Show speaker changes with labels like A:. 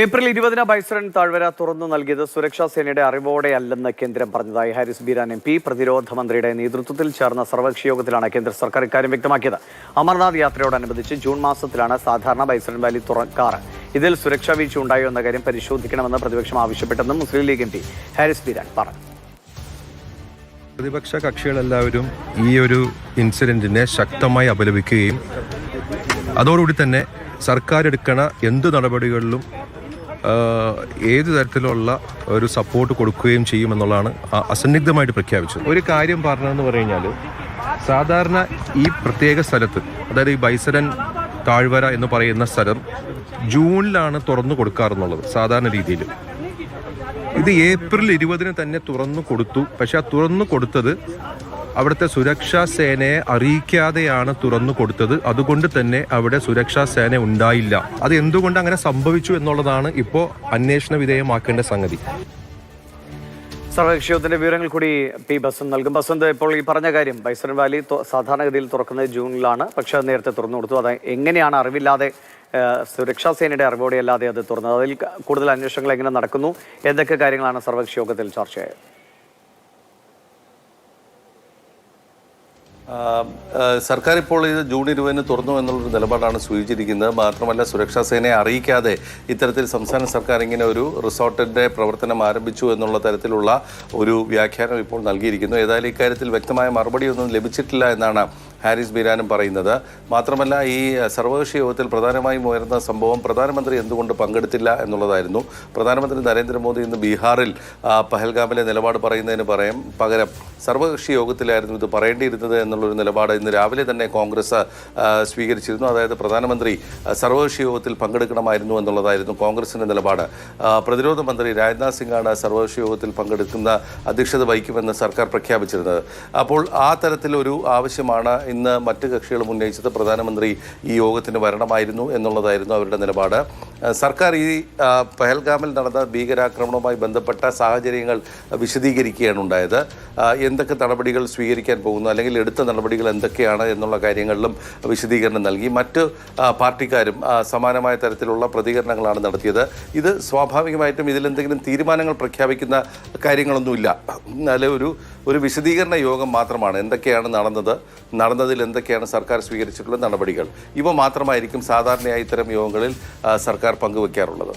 A: April ഇരുപതിന് ബൈസറൻ താഴ്വര തുറന്നു നൽകിയത് സുരക്ഷാ സേനയുടെ അറിവോടെയല്ലെന്ന് കേന്ദ്രം പറഞ്ഞതായി ഹാരിസ് ബീരാൻ എം പി. പ്രതിരോധ മന്ത്രിയുടെ നേതൃത്വത്തിൽ ചേർന്ന സർവകക്ഷി യോഗത്തിലാണ് കേന്ദ്ര സർക്കാർ ഇക്കാര്യം വ്യക്തമാക്കിയത്. അമർനാഥ് യാത്രയോടനുബന്ധിച്ച് ജൂൺ മാസത്തിലാണ് സാധാരണ ബൈസറൻ വാലി തുറക്കാറ് ഇതിൽ സുരക്ഷാ വീഴ്ച ഉണ്ടായോ എന്ന കാര്യം പരിശോധിക്കണമെന്ന് പ്രതിപക്ഷം ആവശ്യപ്പെട്ടെന്നും മുസ്ലിം ലീഗ് എം പി ഹാരിസ് ബീരാൻ പറഞ്ഞു.
B: പ്രതിപക്ഷ കക്ഷികളെല്ലാവരും ഈ ഒരു ഇൻസിഡന്റിനെ ശക്തമായി അപലപിക്കുകയും അതോടുകൂടി തന്നെ സർക്കാർ എടുക്കണ എന്ത് നടപടികളിലും ഏത് തരത്തിലുള്ള ഒരു സപ്പോർട്ട് കൊടുക്കുകയും ചെയ്യുമെന്നുള്ളതാണ് അസന്നിഗ്ധമായിട്ട് പ്രഖ്യാപിച്ചത്. ഒരു കാര്യം പറഞ്ഞതെന്ന് പറഞ്ഞു കഴിഞ്ഞാൽ സാധാരണ ഈ പ്രത്യേക സ്ഥലത്ത് അതായത് ഈ ബൈസരൻ താഴ്വര എന്ന് പറയുന്ന സ്ഥലം ജൂണിലാണ് തുറന്നു കൊടുക്കാറെന്നുള്ളത് സാധാരണ രീതിയിൽ ഇത് ഏപ്രിൽ ഇരുപതിന് തന്നെ തുറന്നു കൊടുത്തു. പക്ഷെ ആ തുറന്നു കൊടുത്തത് അവിടുത്തെ സുരക്ഷാ സേനയെ അറിയിക്കാതെയാണ് തുറന്നു കൊടുത്തത്. അതുകൊണ്ട് തന്നെ അവിടെ സുരക്ഷാ സേന ഉണ്ടായില്ല. അത് എന്തുകൊണ്ട് അങ്ങനെ സംഭവിച്ചു എന്നുള്ളതാണ് ഇപ്പോൾ അന്വേഷണ വിധേയമാക്കേണ്ട സംഗതി.
A: സർവകക്ഷിയോഗത്തിന്റെ വിവരങ്ങൾ കൂടി പി ബസന്ത് നൽകും. ബസന്ത് ഇപ്പോൾ ഈ പറഞ്ഞ കാര്യം ബൈസറൻ വാലി സാധാരണഗതിയിൽ തുറക്കുന്നത് ജൂണിലാണ്. പക്ഷെ അത് നേരത്തെ തുറന്നു കൊടുത്തു. അത് എങ്ങനെയാണ് അറിവില്ലാതെ സുരക്ഷാ സേനയുടെ അറിവോടെ അല്ലാതെ അത് തുറന്നത്? അതിൽ കൂടുതൽ അന്വേഷണങ്ങൾ എങ്ങനെ നടക്കുന്നു? എന്തൊക്കെ കാര്യങ്ങളാണ് സർവകക്ഷി യോഗത്തിൽ ചർച്ചയായത്
C: ആ, ആ, സർക്കാർ ഇപ്പോൾ ഇത് ജൂൺ ഇരുപതിന് തുറന്നു എന്നുള്ളൊരു നിലപാടാണ് സ്വീകരിച്ചിരിക്കുന്നത്. മാത്രമല്ല സുരക്ഷാ സേനയെ അറിയിക്കാതെ ഇത്തരത്തിൽ സംസ്ഥാന സർക്കാർ ഇങ്ങനെ ഒരു റിസോർട്ടിന്റെ പ്രവർത്തനം ആരംഭിച്ചു എന്നുള്ള തരത്തിലുള്ള ഒരു വ്യാഖ്യാനം ഇപ്പോൾ നൽകിയിരിക്കുന്നു. ഏതായാലും ഇക്കാര്യത്തിൽ വ്യക്തമായ മറുപടിയൊന്നും ലഭിച്ചിട്ടില്ല എന്നാണ് ഹാരിസ് ബീരാനും പറയുന്നത്. മാത്രമല്ല ഈ സർവകക്ഷി യോഗത്തിൽ പ്രധാനമായും ഉയർന്ന സംഭവം പ്രധാനമന്ത്രി എന്തുകൊണ്ട് പങ്കെടുത്തില്ല എന്നുള്ളതായിരുന്നു. പ്രധാനമന്ത്രി നരേന്ദ്രമോദി ഇന്ന് ബീഹാറിൽ പഹൽഗാമിലെ നിലപാട് പറയുന്നതിന് പറയും പകരം സർവകക്ഷി യോഗത്തിലായിരുന്നു ഇത് പറയേണ്ടിയിരുന്നത് എന്നുള്ളൊരു നിലപാട് ഇന്ന് രാവിലെ തന്നെ കോൺഗ്രസ് സ്വീകരിച്ചിരുന്നു. അതായത് പ്രധാനമന്ത്രി സർവകക്ഷി യോഗത്തിൽ പങ്കെടുക്കണമായിരുന്നു എന്നുള്ളതായിരുന്നു കോൺഗ്രസിന്റെ നിലപാട്. പ്രതിരോധ മന്ത്രി രാജ്നാഥ് സിംഗാണ് സർവകക്ഷി യോഗത്തിൽ പങ്കെടുക്കുന്ന അധ്യക്ഷത വഹിക്കുമെന്ന് സർക്കാർ പ്രഖ്യാപിച്ചിരുന്നത്. അപ്പോൾ ആ തരത്തിലൊരു ആവശ്യമാണ് ഇന്ന് മറ്റ് കക്ഷികളും ഉന്നയിച്ചത് പ്രധാനമന്ത്രി ഈ യോഗത്തിന് വരണമായിരുന്നു എന്നുള്ളതായിരുന്നു അവരുടെ നിലപാട്. സർക്കാർ ഈ പെഹൽഗാമിൽ നടന്ന ഭീകരാക്രമണവുമായി ബന്ധപ്പെട്ട സാഹചര്യങ്ങൾ വിശദീകരിക്കുകയാണ് ഉണ്ടായത്. എന്തൊക്കെ നടപടികൾ സ്വീകരിക്കാൻ പോകുന്നു അല്ലെങ്കിൽ എടുത്ത നടപടികൾ എന്തൊക്കെയാണ് എന്നുള്ള കാര്യങ്ങളിലും വിശദീകരണം നൽകി. മറ്റ് പാർട്ടിക്കാരും സമാനമായ തരത്തിലുള്ള പ്രതികരണങ്ങളാണ് നടത്തിയത്. ഇത് സ്വാഭാവികമായിട്ടും ഇതിലെന്തെങ്കിലും തീരുമാനങ്ങൾ പ്രഖ്യാപിക്കുന്ന കാര്യങ്ങളൊന്നുമില്ല. അല്ലെ ഒരു ഒരു വിശദീകരണ യോഗം മാത്രമാണ് എന്തൊക്കെയാണ് നടന്നത് നടന്നതിൽ എന്തൊക്കെയാണ് സർക്കാർ സ്വീകരിച്ചിട്ടുള്ള നടപടികൾ. ഇവ മാത്രമായിരിക്കും സാധാരണയായി ഇത്തരം യോഗങ്ങളിൽ സർക്കാർ പങ്കുവെക്കാറുള്ളത്